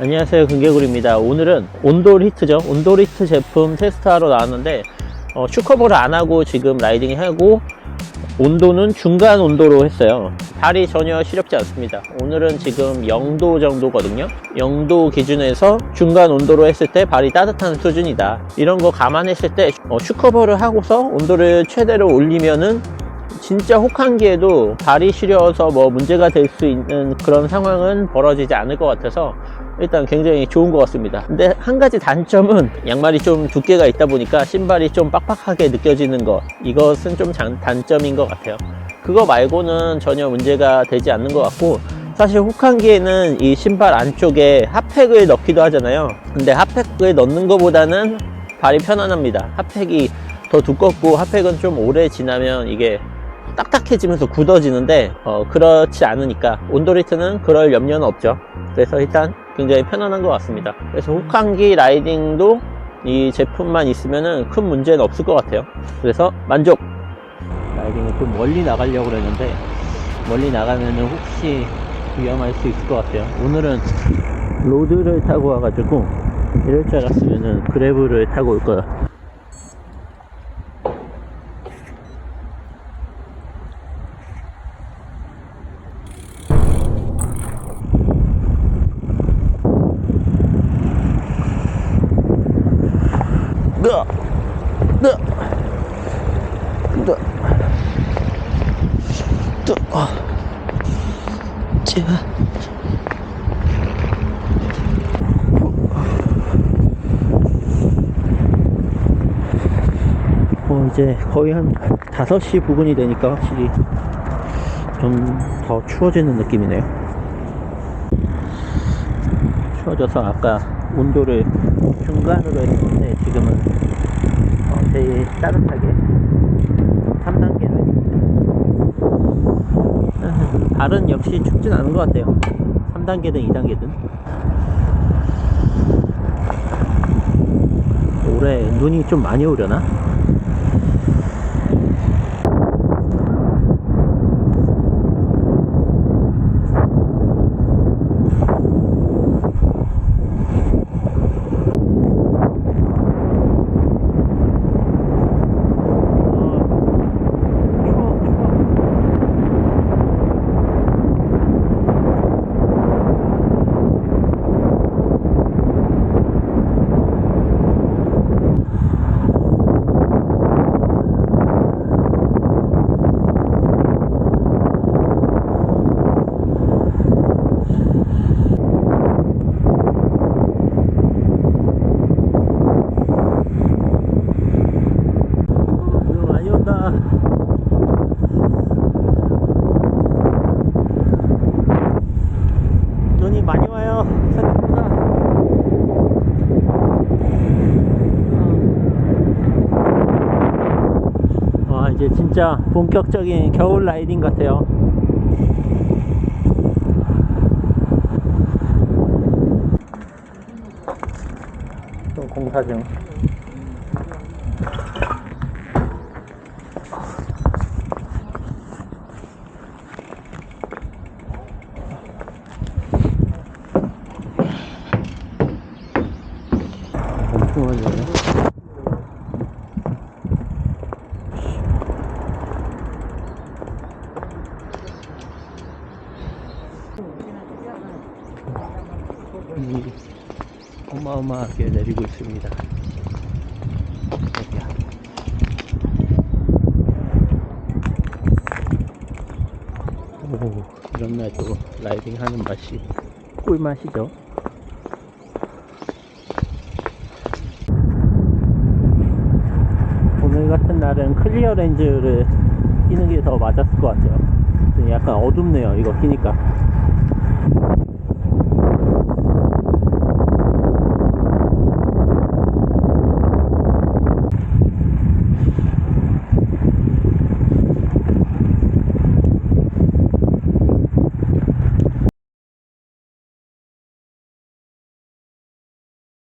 안녕하세요. 금개구리입니다. 오늘은 온돌 히트죠. 온돌 히트 제품 테스트하러 나왔는데 어, 슈커버를 안 하고 지금 라이딩 하고 온도는 중간 온도로 했어요. 발이 전혀 시렵지 않습니다. 오늘은 지금 0도 정도거든요. 0도 기준에서 중간 온도로 했을 때 발이 따뜻한 수준이다. 이런 거 감안했을 때 어, 슈커버를 하고서 온도를 최대로 올리면은 진짜 혹한기에도 발이 시려서 뭐 문제가 될 수 있는 그런 상황은 벌어지지 않을 것 같아서 일단 굉장히 좋은 것 같습니다. 근데 한 가지 단점은 양말이 좀 두께가 있다 보니까 신발이 좀 빡빡하게 느껴지는 것. 이것은 좀 장- 단점인 것 같아요. 그거 말고는 전혀 문제가 되지 않는 것 같고 사실 혹한기에는 이 신발 안쪽에 핫팩을 넣기도 하잖아요. 근데 핫팩을 넣는 것보다는 발이 편안합니다. 핫팩이 더 두껍고 핫팩은 좀 오래 지나면 이게 딱딱해지면서 굳어지는데 어, 그렇지 않으니까 온도리트는 그럴 염려는 없죠. 그래서 일단 굉장히 편안한 것 같습니다. 그래서 혹한기 라이딩도 이 제품만 있으면 큰 문제는 없을 것 같아요. 그래서 만족! 라이딩을 좀 멀리 나가려고 그랬는데 멀리 나가면 혹시 위험할 수 있을 것 같아요. 오늘은 로드를 타고 와가지고 이럴 줄 알았으면 그래브를 타고 올으 아! 으아! 으아! 으아! 제발. 어, 이제 거의 한 5시 부근이 되니까 확실히 좀 더 추워지는 느낌이네요. 추워져서 아까 온도를 중간으로 했는데 지금은 어, 제일 따뜻하게 3단계로 했습니다. 발은 역시 춥진 않은 것 같아요. 3단계든 2단계든. 올해 눈이 좀 많이 오려나? 눈 많이 온다. 눈이 많이 와요. 생각보다. 이제 진짜 본격적인 겨울 라이딩 같아요. 또 공사 중. 엄청 오 네. 이 어마어마하게 내리고 있습니다. 여기야. 오, 이런 날또 라이딩 하는 맛이 꿀맛이죠. 오늘 같은 날은 클리어 렌즈를 끼는 게 더 맞았을 것 같아요. 약간 어둡네요, 이거 끼니까.